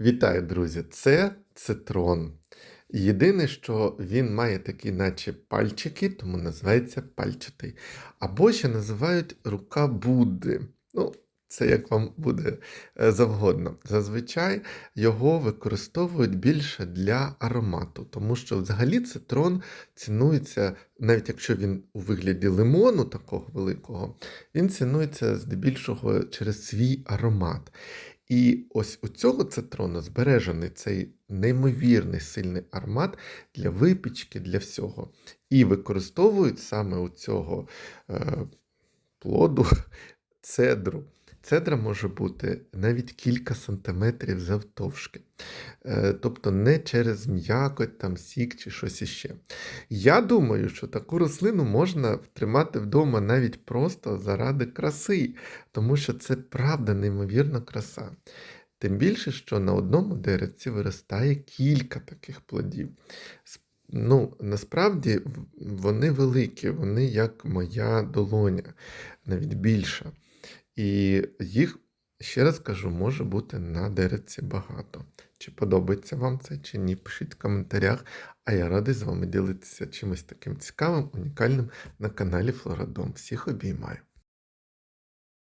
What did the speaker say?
Вітаю, друзі! Це цитрон. Єдине, що він має такі, наче пальчики, тому називається пальчатий. Або ще називають рука Будди. Ну, це як вам буде е, завгодно. Зазвичай його використовують більше для аромату, тому що взагалі цитрон цінується, навіть якщо він у вигляді лимону такого великого, він цінується здебільшого через свій аромат. І ось у цього цитрону збережений цей неймовірний сильний аромат для випічки, для всього. І використовують саме у цього е, плоду цедру. Цедра може бути навіть кілька сантиметрів завтовшки. Е, тобто не через м'якоть, там сік чи щось іще. Я думаю, що таку рослину можна тримати вдома навіть просто заради краси, тому що це правда неймовірна краса. Тим більше, що на одному деревці виростає кілька таких плодів. Ну, насправді вони великі, вони як моя долоня, навіть більша. І їх, ще раз кажу, може бути на деревці багато. Чи подобається вам це, чи ні, пишіть в коментарях. А я радий з вами ділитися чимось таким цікавим, унікальним на каналі Флорадом. Всіх обіймаю.